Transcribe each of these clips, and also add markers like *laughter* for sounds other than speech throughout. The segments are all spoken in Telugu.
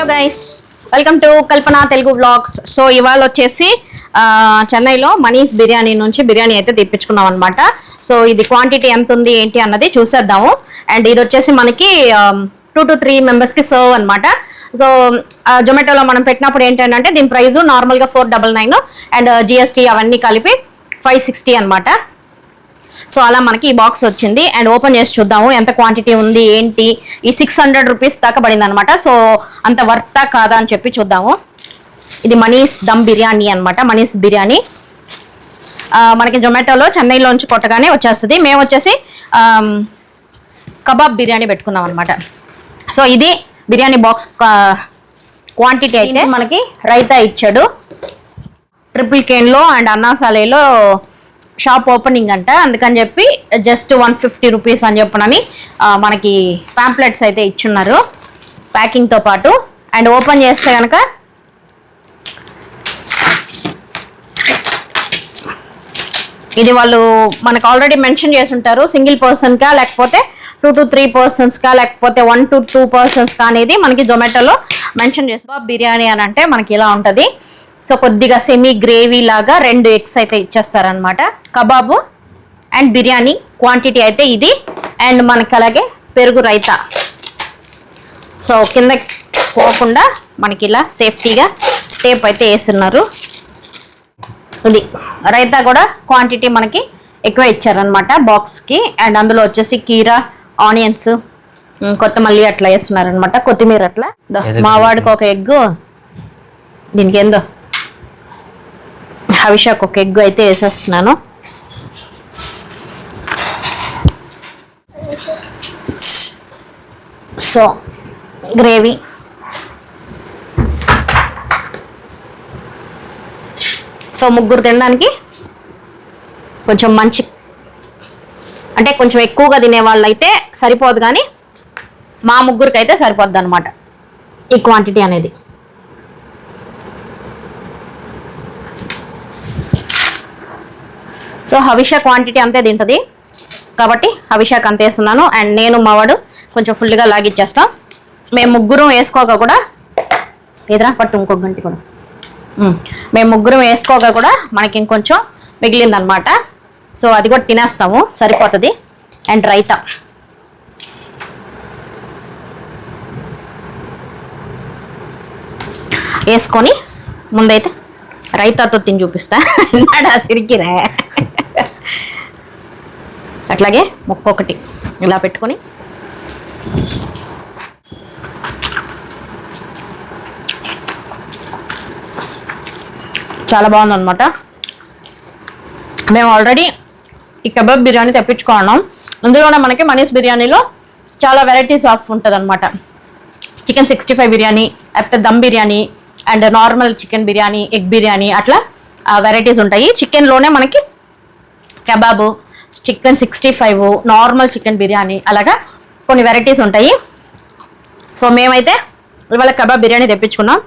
Hello guys welcome to Kalpana Telugu blogs so ఇవాళ వచ్చేసి చెన్నైలో మనీస్ బిర్యానీ నుంచి బిర్యానీ అయితే తెప్పించుకున్నాం అనమాట సో ఇది క్వాంటిటీ ఎంత ఉంది ఏంటి అన్నది చూసేద్దాము. అండ్ ఇది వచ్చేసి మనకి టూ టు త్రీ మెంబర్స్కి సర్వ్ అనమాట సో జొమాటోలో మనం పెట్టినప్పుడు ఏంటంటే దీని ప్రైస్ నార్మల్గా four double nine and GST అవన్నీ కలిపి ఫైవ్ సిక్స్టీ అనమాట సో అలా మనకి ఈ బాక్స్ వచ్చింది. అండ్ ఓపెన్ చేసి చూద్దాము. ఎంత క్వాంటిటీ ఉంది ఏంటి? ఈ సిక్స్ హండ్రెడ్ రూపీస్ దాకా పడింది అనమాట సో అంత వర్తా కాదా అని చెప్పి చూద్దాము. ఇది మనీస్ దమ్ బిర్యానీ అన్నమాట. మనీస్ బిర్యానీ. మనకి జొమాటోలో చెన్నైలోంచి కొట్టగానే వచ్చేస్తుంది. మేము వచ్చేసి కబాబ్ బిర్యానీ పెట్టుకున్నాం అనమాట సో ఇది బిర్యానీ బాక్స్ క్వాంటిటీ అయితే మనకి రైతా ఇచ్చాడు. ట్రిపుల్ కేన్లో అండ్ అన్నాసాలేలో షాప్ ఓపెనింగ్ అంట. అందుకని చెప్పి జస్ట్ వన్ ఫిఫ్టీ రూపీస్ అని చెప్పనని మనకి ప్యాంప్లెట్స్ అయితే ఇచ్చున్నారు. ప్యాకింగ్తో పాటు. అండ్ ఓపెన్ చేస్తే కనుక ఇది వాళ్ళు మనకు ఆల్రెడీ మెన్షన్ చేసి ఉంటారు. సింగిల్ పర్సన్కా లేకపోతే టూ టు త్రీ పర్సన్స్కా లేకపోతే వన్ టు టూ పర్సన్స్కా అనేది మనకి జొమాటోలో మెన్షన్ చేసి బిర్యానీ అని అంటే మనకి ఇలా ఉంటుంది. సో కొద్దిగా సెమీ గ్రేవీ లాగా రెండు ఎగ్స్ అయితే ఇచ్చేస్తారనమాట కబాబు అండ్ బిర్యానీ క్వాంటిటీ అయితే ఇది. అండ్ మనకి అలాగే పెరుగు రైతా. సో కింద పోకుండా మనకి ఇలా సేఫ్టీగా టేప్ అయితే వేస్తున్నారు. ఇది రైతా కూడా క్వాంటిటీ మనకి ఎక్కువ ఇచ్చారనమాట బాక్స్కి అండ్ అందులో వచ్చేసి కీరా ఆనియన్స్ కొత్తమల్లి అట్లా వేస్తున్నారనమాట కొత్తిమీర అట్లా. దో, ఏదో మా వాడికి ఒక ఎగ్గు. దీనికి ఏందో? హవిషాకు ఒక ఎగ్ అయితే వేసేస్తున్నాను. So gravy. సో ముగ్గురు తినడానికి కొంచెం మంచి అంటే కొంచెం ఎక్కువగా తినే వాళ్ళు సరిపోదు కానీ మా ముగ్గురికి అయితే సరిపోద్ది అనమాట ఈ క్వాంటిటీ అనేది. సో హవిషా క్వాంటిటీ అంతే తింటుంది. కాబట్టి హవిషాకి అంతే వేస్తున్నాను. అండ్ నేను మావాడు కొంచెం ఫుల్గా లాగిచ్చేస్తాం మేము ముగ్గురం వేసుకోక కూడా ఎదురా పట్టు ఇంకొక గంట కూడా. మేము ముగ్గురం వేసుకోగా కూడా మనకి ఇంకొంచెం మిగిలిందనమాట. సో అది కూడా తినేస్తాము. సరిపోతుంది. అండ్ రైతా. వేసుకొని ముందైతే రైతాతో తిని చూపిస్తా. *laughs* నాడా సిరికిరా. అట్లాగే ఒక్కొక్కటి ఇలా పెట్టుకొని. చాలా బాగుంది అనమాట మేము ఆల్రెడీ ఈ కబాబ్ బిర్యానీ తెప్పించుకున్నాం. అందులోనే మనకి మనీస్ బిర్యానీలో చాలా వెరైటీస్ ఆఫ్ ఉంటుంది అనమాట చికెన్ సిక్స్టీ ఫైవ్ బిర్యానీ లేకపోతే dum biryani and normal chicken biryani egg biryani అట్లా వెరైటీస్ ఉంటాయి. చికెన్లోనే మనకి kebab chicken sixty five normal chicken biryani అలాగా కొన్ని వెరైటీస్ ఉంటాయి. సో మేమైతే ఇవాళ కబాబ్ బిర్యానీ తెప్పించుకున్నాం.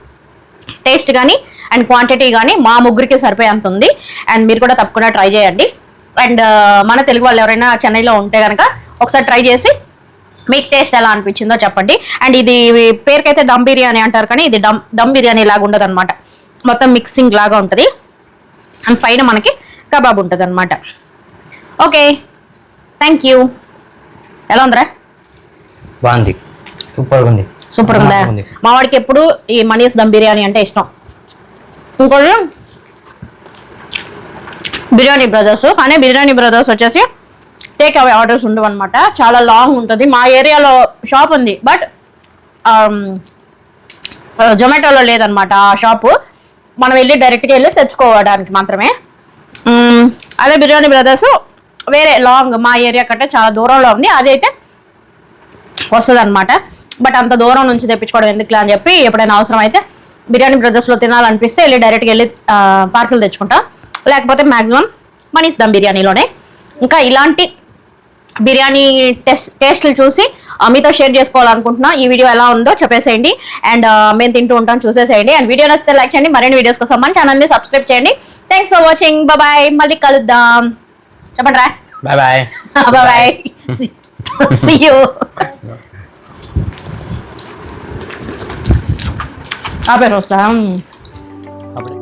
టేస్ట్ కానీ అండ్ క్వాంటిటీ కానీ మా ముగ్గురికి సరిపోయేంత ఉంది. అండ్ మీరు కూడా తప్పకుండా ట్రై చేయండి. అండ్ uh, మన తెలుగు వాళ్ళు ఎవరైనా చెన్నైలో ఉంటే కనుక ఒకసారి ట్రై చేసి మీకు టేస్ట్ ఎలా అనిపించిందో చెప్పండి. అండ్ ఇది పేరుకైతే దమ్ బిర్యానీ అంటారు కానీ ఇది దమ్ దమ్ బిర్యానీ లాగా ఉండదు అనమాట మొత్తం మిక్సింగ్ లాగా ఉంటుంది. అండ్ పైన మనకి కబాబ్ ఉంటుంది అనమాట ఓకే. థ్యాంక్ యూ ఎలా ఉందిరా? బాగుంది. సూపర్గా ఉంది. సూపర్ ఉందా. మా వాడికి ఎప్పుడు ఈ మనీస్ దమ్ బిర్యానీ అంటే ఇష్టం. ఇంకోటి బిర్యానీ బ్రదర్స్. కానీ బిర్యానీ బ్రదర్స్ వచ్చేసి టేక్ అవే ఆర్డర్స్ ఉండవు అనమాట చాలా లాంగ్ ఉంటుంది. మా ఏరియాలో షాప్ ఉంది. బట్ జొమాటోలో లేదనమాట ఆ షాపు మనం వెళ్ళి డైరెక్ట్గా వెళ్ళి తెచ్చుకోవడానికి మాత్రమే. అదే బిర్యానీ బ్రదర్స్. వేరే లాంగ్ మా ఏరియా కంటే చాలా దూరంలో ఉంది. అదైతే వస్తుంది అనమాట బట్ అంత దూరం నుంచి తెప్పించుకోవడం ఎందుకులే అని చెప్పి ఎప్పుడైనా అవసరం అయితే బిర్యానీ బ్రదర్స్లో తినాలనిపిస్తే వెళ్ళి డైరెక్ట్గా వెళ్ళి పార్సల్ తెచ్చుకుంటా. లేకపోతే మ్యాక్సిమం మనీస్ దమ్ బిర్యానీలోనే ఇంకా ఇలాంటి బిర్యానీ టెస్ట్ టేస్ట్లు చూసి ఆ, మీతో షేర్ చేసుకోవాలనుకుంటున్నా. ఈ వీడియో ఎలా ఉందో చెప్పేసేయండి. అండ్ మేము తింటూ ఉంటాం చూసేసేయండి. అండ్ వీడియో నచ్చితే లైక్ చేయండి. మరిన్ని వీడియోస్ కోసం మన ఛానల్ని సబ్స్క్రైబ్ చేయండి. థ్యాంక్స్ ఫర్ వాచింగ్ బాయ్ మళ్ళీ కలుద్దాం. చెప్పండి రా బాయ్ బాయ్ బాయ్ you. ఆపేసి వస్తా. అప్పుడు